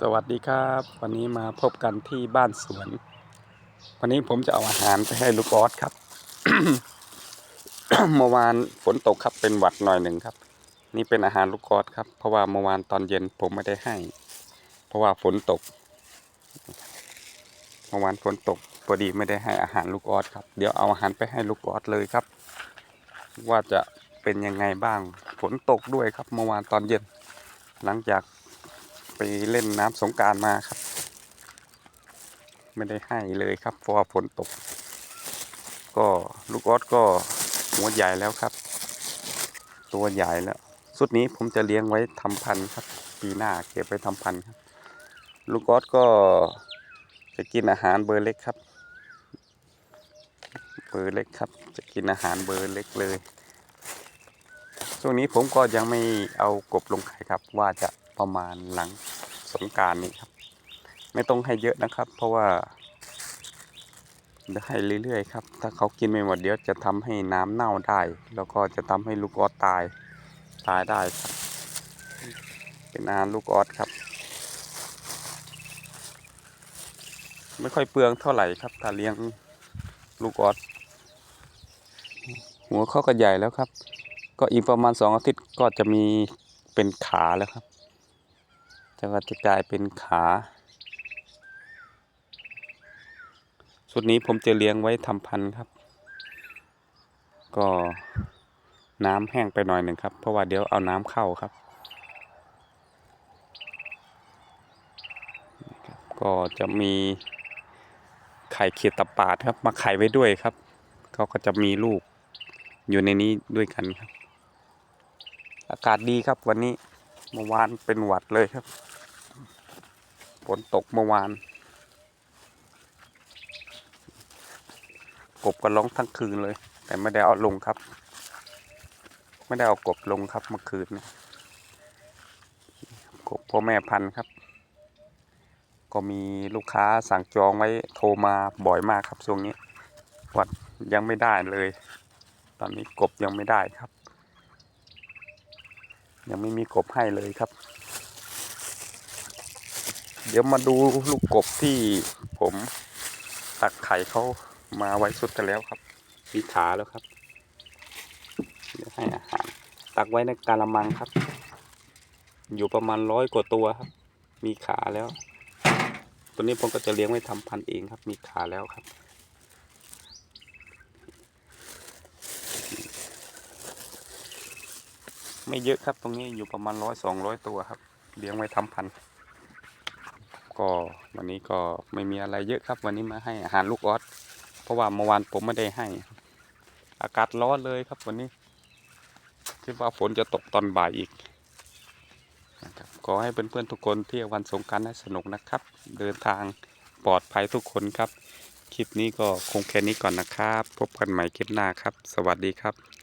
สวัสดีครับ วันนี้มาพบกันที่บ้านสวน วันนี้ผมจะเอาอาหารไปให้ลูกออสครับ เมื่อวานฝนตกครับเป็นหวัดหน่อยหนึ่งครับ นี่เป็นอาหารลูกออสครับ เพราะว่าเมื่อวานตอนเย็นผมไม่ได้ให้ เพราะว่าฝนตก เมื่อวานฝนตกพอดีไม่ได้ให้อาหารลูกออสครับ เดี๋ยวเอาอาหารไปให้ลูกออสเลยครับ ว่าจะเป็นยังไงบ้างฝนตกด้วยครับ เมื่อวานตอนเย็น หลังจาก ไปเล่นน้ำสงการมาครับ ไม่ได้ให้เลยครับเพราะว่าฝนตก ก็ลูกออสก็หัวใหญ่แล้วครับ ตัวใหญ่แล้วสุดนี้ผมจะเลี้ยงไว้ทำพันธุ์ครับ ปีหน้าเก็บไว้ทำพันธุ์ครับ ลูกออสก็จะกินอาหารเบอร์เล็กครับ เบอร์เล็กครับ จะกินอาหารเบอร์เล็กเลย ช่วงนี้ผมก็ยังไม่เอากบลงไข่ครับว่าจะ ประมาณหลังสงการนี้ครับ ไม่ต้องให้เยอะนะครับ เพราะว่าให้เรื่อยๆครับ ถ้าเขากินไม่หมดเดี๋ยวจะทำให้น้ำเน่าได้ แล้วก็จะทำให้ลูกออสตาย ตายได้ครับ เป็นอาหารลูกออสครับ ไม่ค่อยเปลืองเท่าไหร่ครับ ถ้าเลี้ยงลูกออสหัวเขาก็ใหญ่แล้วครับ ก็อีกประมาณสองอาทิตย์ก็จะมีเป็นขาแล้วครับ จะก็จะกลายเป็นขาชุดนี้ผมจะเลี้ยงไว้ทำพันธุ์ครับ ก็น้ำแห้งไปหน่อยหนึ่งครับ เพราะว่าเดี๋ยวเอาน้ำเข้าครับ ก็จะมีไข่เขียดตะปาดครับ มาไข่ไว้ด้วยครับเขาก็จะมีลูกอยู่ในนี้ด้วยกันครับ อากาศดีครับวันนี้เมื่อวานเป็นหวัดเลยครับ ฝนตกเมื่อวาน กบก็ร้องทั้งคืนเลย แต่ไม่ได้เอาลงครับ ไม่ได้เอากบลงครับเมื่อคืนนี่ยกบพ่อแม่พันธุ์ครับ ก็มีลูกค้าสั่งจองไว้โทรมาบ่อยมากครับช่วงนี้วัดยังไม่ได้เลย ตอนนี้กบยังไม่ได้ครับ ยังไม่มีกบให้เลยครับ เดี๋ยวมาดูลูกกบที่ผมตักไข่เขามาไว้สุดกันแล้วครับมีขาแล้วครับเดี๋ยวให้อาหารตักไว้ในกาละมังครับ อยู่ประมาณร้อยกว่าตัวครับ มีขาแล้ว ตัวนี้ผมก็จะเลี้ยงไว้ทำพันธุ์เองครับ มีขาแล้วครับไม่เยอะครับตรงนี้อยู่ประมาณร้อยสองร้อยตัวครับ เลี้ยงไว้ทำพันธุ์ ก็วันนี้ก็ไม่มีอะไรเยอะครับ วันนี้มาให้อาหารลูกออสเพราะว่าเมื่อวานผมไม่ได้ให้ อากาศร้อนเลยครับวันนี้คิดว่าฝนจะตกตอนบ่ายอีกนะครับขอให้เพื่อนๆทุกคนเที่ยววันสงกรารให้สนุกนะครับ เดินทางปลอดภัยทุกคนครับ คลิปนี้ก็คงแค่นี้ก่อนนะครับ พบกันใหม่คลิปหน้าครับ สวัสดีครับ